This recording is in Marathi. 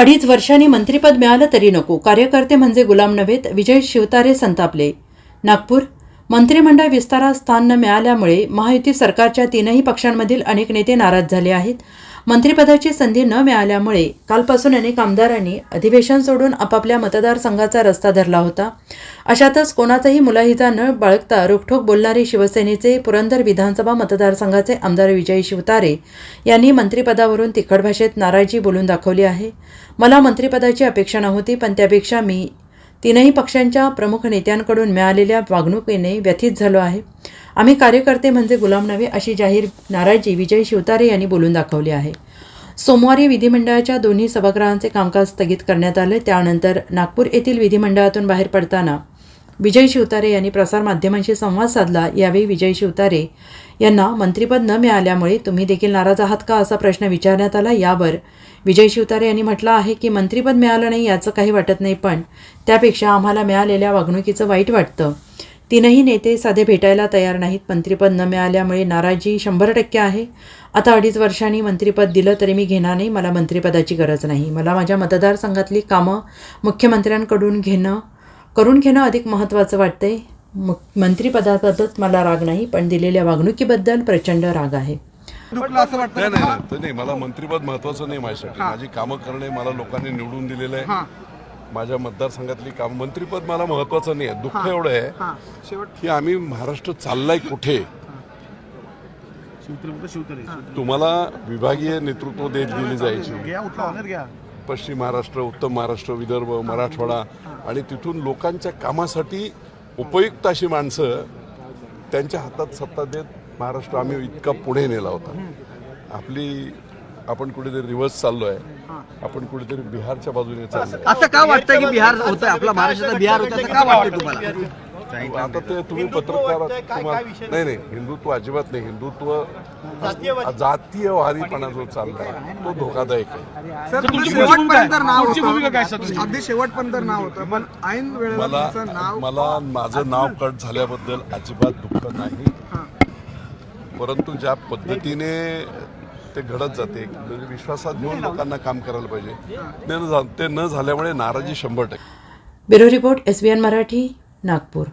अडीच वर्षांनी मंत्रिपद मिळालं तरी नको. कार्यकर्ते म्हणजे गुलाम नव्हेत विजय शिवतारे संतापले. नागपूर मंत्रिमंडळ विस्तारात स्थान न मिळाल्यामुळे महायुती सरकारच्या तीनही पक्षांमधील अनेक नेते नाराज झाले आहेत. मंत्रिपदाची संधी न मिळाल्यामुळे कालपासून अनेक आमदारांनी अधिवेशन सोडून आपापल्या मतदारसंघाचा रस्ता धरला होता. अशातच कोणाचाही मुलाहिजा न बाळगता रोखठोक बोलणारे शिवसेनेचे पुरंदर विधानसभा मतदारसंघाचे आमदार विजय शिवतारे यांनी मंत्रिपदावरून तिखट भाषेत नाराजी बोलून दाखवली आहे. मला मंत्रिपदाची अपेक्षा नव्हती पण त्यापेक्षा मी तीनही पक्षांच्या प्रमुख नेत्यांकडून मिळालेल्या वागणुकीने व्यथित झालो आहे. आम्ही कार्यकर्ते म्हणजे गुलाम नव्हे अशी जाहीर नाराजी विजय शिवतारे यांनी बोलून दाखवली आहे. सोमवारी विधिमंडळाच्या दोन्ही सभागृहांचे कामकाज स्थगित करण्यात आले. त्यानंतर नागपूर येथील विधिमंडळातून बाहेर पडताना विजय शिवतारे यांनी प्रसारमाध्यमांशी संवाद साधला. यावेळी विजय शिवतारे यांना मंत्रिपद न मिळाल्यामुळे तुम्ही देखील नाराज आहात का असा प्रश्न विचारण्यात आला. यावर विजय शिवतारे यांनी म्हटलं आहे की मंत्रिपद मिळालं नाही याचं काही वाटत नाही पण त्यापेक्षा आम्हाला मिळालेल्या वागणुकीचं वाईट वाटतं. तीनही नेते साधे भेटायला तयार नाहीत. मंत्रिपद न मिळाल्यामुळे नाराजी शंभर टक्के आहे. आता अडीच वर्षांनी मंत्रिपद दिलं तरी मी घेणार नाही. मला मंत्रिपदाची गरज नाही. मला माझ्या मतदारसंघातली कामं मुख्यमंत्र्यांकडून घेणं करून घेणं अधिक महत्त्वाचं वाटतंय. मुख मंत्रिपदाबद्दल मला राग नाही पण दिलेल्या वागणुकीबद्दल प्रचंड राग आहे. तुला असं वाटतं नाही नाही नाही ते नाही. मला मंत्रिपद महत्वाचं नाही माझ्यासाठी. माझी कामं करणे मला लोकांनी निवडून दिलेलं आहे. माझ्या मतदारसंघातली काम मंत्रिपद मला महत्वाचं नाही आहे दुःख एवढं आहे हा. शेवट की आम्ही महाराष्ट्र चाललाय कुठे? तुम्हाला विभागीय नेतृत्व देत दिली जायची. पश्चिम महाराष्ट्र उत्तम महाराष्ट्र विदर्भ मराठवाडा आणि तिथून लोकांच्या कामासाठी उपयुक्त अशी माणसं त्यांच्या हातात सत्ता देत महाराष्ट्र आम्ही इतका पुढे नेला होता. आपली आपण कुठेतरी रिव्हर्स चाललोय. आपण कुठेतरी बिहारच्या बाजूने चाललोय. असं का वाटतं की बिहार होतं आपला महाराष्ट्राचा बिहार होतं असं का वाटतं तुम्हाला? आता ते तुम्ही पत्रकार नाही नाही हिंदुत्व अजिबात नाही. हिंदुत्व जातीयवादीपणा जो चाललाय तो धोकादायक आहे. सर तुमचं शेवटपर्यंत नाव होतं. अगदी शेवटपर्यंत नाव होतं. पण ऐन वेळेला मला मला माझं नाव कट झाल्याबद्दल अजिबात दुःख नाही. परंतु ज्या पद्धतीने ते घडत जाते. म्हणजे विश्वासात घेऊन लोकांना काम करायला पाहिजे. ते न ते न झाल्यामुळे नाराजी शंभर टक्के. Bureau report S B N Marathi Nagpur.